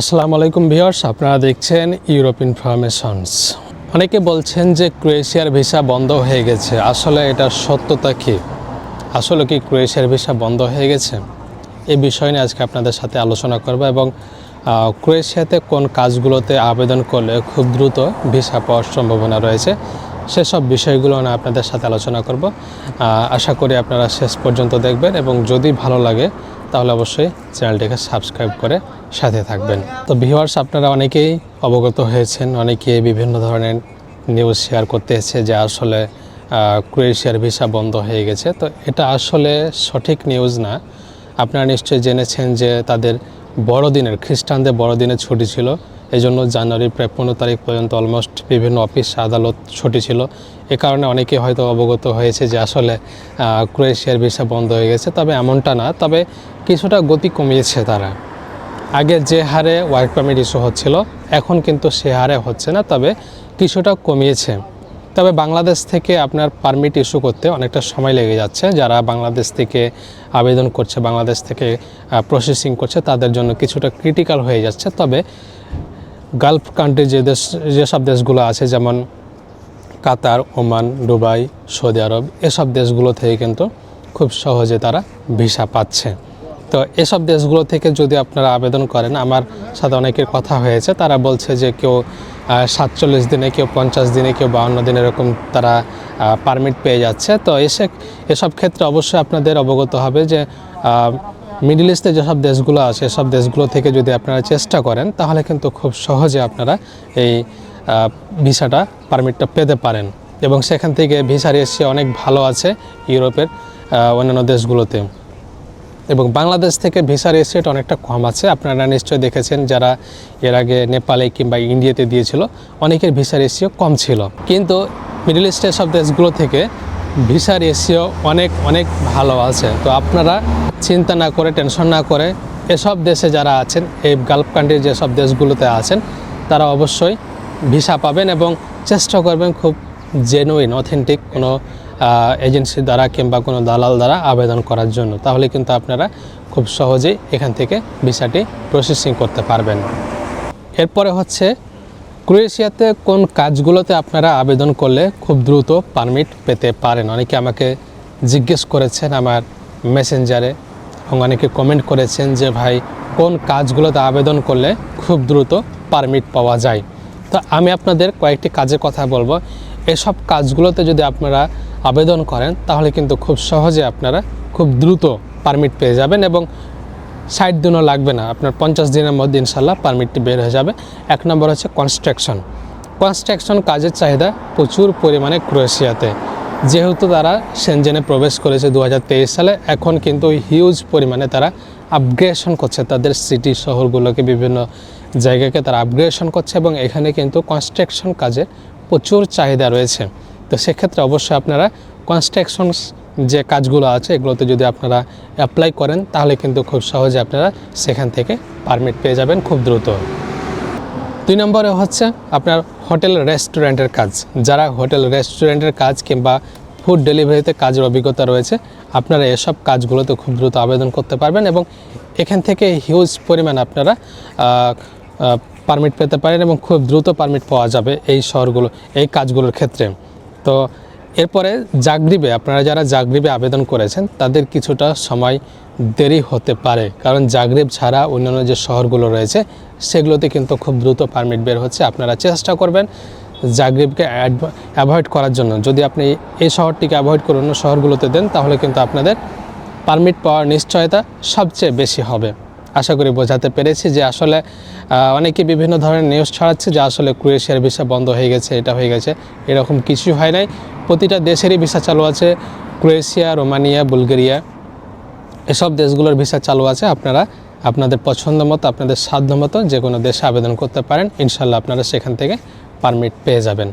আসসালামু আলাইকুম ভিউয়ার্স, আপনারা দেখছেন ইউরোপ ইনফরমেশনস অনেকে বলছেন যে ক্রোয়েশিয়ার ভিসা বন্ধ হয়ে গেছে। আসলে এটা সত্যতা কি? আসলে কি ক্রোয়েশিয়ার ভিসা বন্ধ হয়ে গেছে? এই বিষয় নিয়ে আজকে আপনাদের সাথে আলোচনা করব এবং ক্রোয়েশিয়াতে কোন কাজগুলোতে আবেদন করলে খুব দ্রুত ভিসা পাওয়ার সম্ভাবনা রয়েছে, সেসব বিষয়গুলো নিয়ে আপনাদের সাথে আলোচনা করব। আশা করি আপনারা শেষ পর্যন্ত দেখবেন এবং যদি ভালো লাগে তাহলে অবশ্যই চ্যানেলটিকে সাবস্ক্রাইব করে সাথে থাকবেন। তো ভিওয়ার্স আপনারা অনেকেই অবগত হয়েছেন অনেকে বিভিন্ন ধরনের নিউজ শেয়ার করতে এসেছে যে আসলে ক্রোয়েশিয়ার ভিসা বন্ধ হয়ে গেছে। তো এটা আসলে সঠিক নিউজ না। আপনারা নিশ্চয়ই জেনেছেন যে তাদের বড়দিনের, খ্রিস্টানদের বড়দিনের ছুটি ছিল এই জন্য জানুয়ারির প্রায় পনেরো তারিখ পর্যন্ত অলমোস্ট বিভিন্ন অফিস আদালত ছুটি ছিল। এ কারণে অনেকে হয়তো অবগত হয়েছে যে আসলে ক্রোয়েশিয়ার ভিসা বন্ধ হয়ে গেছে। তবে এমনটা না, তবে কিছুটা গতি কমিয়েছে তারা। আগে যে হারে ওয়ার্ক পারমিট ইস্যু হচ্ছিল, এখন কিন্তু সে হারে হচ্ছে না, তবে কিছুটা কমিয়েছে। তবে বাংলাদেশ থেকে আপনার পারমিট ইস্যু করতে অনেকটা সময় লেগে যাচ্ছে। যারা বাংলাদেশ থেকে আবেদন করছে, বাংলাদেশ থেকে প্রসেসিং করছে, তাদের জন্য কিছুটা ক্রিটিক্যাল হয়ে যাচ্ছে। তবে গালফ কান্ট্রি যে দেশ যেসব দেশগুলো আছে, যেমন Qatar, Oman, Dubai, Saudi Arab, এসব দেশগুলো থেকে কিন্তু খুব সহজে তারা ভিসা পাচ্ছে। তো এসব দেশগুলো থেকে যদি আপনারা আবেদন করেন, আমার সাথে অনেকের কথা হয়েছে, তারা বলছে যে কেউ সাতচল্লিশ দিনে, কেউ পঞ্চাশ দিনে, কেউ বাউন্ন দিনে এরকম তারা পারমিট পেয়ে যাচ্ছে। তো এসে, এসব ক্ষেত্রে অবশ্যই আপনাদের অবগত হবে যে মিডল ইস্টে যেসব দেশগুলো আছে, এসব দেশগুলো থেকে যদি আপনারা চেষ্টা করেন, তাহলে কিন্তু খুব সহজে আপনারা এই ভিসাটা পারমিটটা পেতে পারেন। এবং সেখান থেকে ভিসা রেসিও অনেক ভালো আছে ইউরোপের অন্যান্য দেশগুলোতে। এবং বাংলাদেশ থেকে ভিসা রেসিট অনেকটা কম আছে। আপনারা নিশ্চয়ই দেখেছেন যারা এর আগে নেপালে কিংবা ইন্ডিয়াতে দিয়েছিল, অনেকের ভিসা রেসিও কম ছিল। কিন্তু মিডল ইস্টের সব দেশগুলো থেকে ভিসা রেসিও অনেক অনেক ভালো আছে। তো আপনারা চিন্তা না করে, টেনশন না করে এসব দেশে যারা আছেন, এই গালফ কান্ট্রির যেসব দেশগুলোতে আছেন, তারা অবশ্যই ভিসা পাবেন এবং চেষ্টা করবেন খুব জেনুইন অথেন্টিক কোনো এজেন্সি দ্বারা কিংবা কোনো দালাল দ্বারা আবেদন করার জন্য। তাহলে কিন্তু আপনারা খুব সহজেই এখান থেকে ভিসাটি প্রসেসিং করতে পারবেন। এরপরে হচ্ছে ক্রোয়েশিয়াতে কোন কাজগুলোতে আপনারা আবেদন করলে খুব দ্রুত পারমিট পেতে পারেন? অনেকে আমাকে জিজ্ঞেস করেছেন, আমার মেসেঞ্জারে এবং অনেকে কমেন্ট করেছেন যে, ভাই, কোন কাজগুলোতে আবেদন করলে খুব দ্রুত পারমিট পাওয়া যায়? তো আমি আপনাদের কয়েকটি কাজের কথা বলব। এসব কাজগুলোতে যদি আপনারা আবেদন করেন, তাহলে কিন্তু খুব সহজে আপনারা খুব দ্রুত পারমিট পেয়ে যাবেন এবং ষাট দিনও লাগবে না। আপনার পঞ্চাশ দিনের মধ্যে ইনশাল্লাহ পারমিটটি বের হয়ে যাবে। এক নম্বর হচ্ছে কনস্ট্রাকশন কনস্ট্রাকশন কাজের চাহিদা প্রচুর পরিমাণে ক্রোয়েশিয়াতে। যেহেতু তারা সেনজেনে প্রবেশ করেছে দু হাজার তেইশ সালে, এখন কিন্তু হিউজ পরিমাণে তারা আপগ্রেশন করছে। তাদের সিটি শহরগুলোকে, বিভিন্ন জায়গাকে তারা আপগ্রেশন করছে এবং এখানে কিন্তু কনস্ট্রাকশন কাজে প্রচুর চাহিদা রয়েছে। তো সেক্ষেত্রে অবশ্যই আপনারা কনস্ট্রাকশন যে কাজগুলো আছে, এগুলোতে যদি আপনারা অ্যাপ্লাই করেন, তাহলে কিন্তু খুব সহজে আপনারা সেখান থেকে পারমিট পেয়ে যাবেন খুব দ্রুত। দুই নম্বরে হচ্ছে আপনার হোটেল রেস্টুরেন্টের কাজ। যারা হোটেল রেস্টুরেন্টের কাজ কিংবা ফুড ডেলিভারিতে কাজের অভিজ্ঞতা রয়েছে, আপনারা এসব কাজগুলোতে খুব দ্রুত আবেদন করতে পারবেন এবং এখান থেকে হিউজ পরিমাণ আপনারা পারমিট পেতে পারেন এবং খুব দ্রুত পারমিট পাওয়া যাবে এই শহরগুলো, এই কাজগুলোর ক্ষেত্রে। তো এরপরে জাগরিবে, আপনারা যারা জাগরিবে আবেদন করেছেন, তাদের কিছুটা সময় দেরি হতে পারে। কারণ জাগরিব ছাড়া অন্যান্য যে শহরগুলো রয়েছে, সেগুলোতে কিন্তু খুব দ্রুত পারমিট বের হচ্ছে। আপনারা চেষ্টা করবেন জাগরিবকে অ্যাভয়েড করার জন্য। যদি আপনি এই শহরটিকে অ্যাভয়েড করে অন্য শহরগুলোতে দেন, তাহলে কিন্তু আপনাদের পারমিট পাওয়ার নিশ্চয়তা সবচেয়ে বেশি হবে। আশা করি বোঝাতে পেরেছি যে আসলে অনেকে বিভিন্ন ধরনের নিউজ ছড়াচ্ছে যে আসলে ক্রোয়েশিয়ার ভিসা বন্ধ হয়ে গেছে, এটা হয়ে গেছে। এরকম কিছুই হয় নাই। প্রতিটা দেশেরই ভিসা চালু আছে। ক্রোয়েশিয়া, রোমানিয়া, বুলগেরিয়া, এসব দেশগুলোর ভিসা চালু আছে। আপনারা আপনাদের পছন্দ মতো, আপনাদের সাধ্য মতো যে কোনো দেশে আবেদন করতে পারেন। ইনশাল্লাহ আপনারা সেখান থেকে পারমিট পেয়ে যাবেন।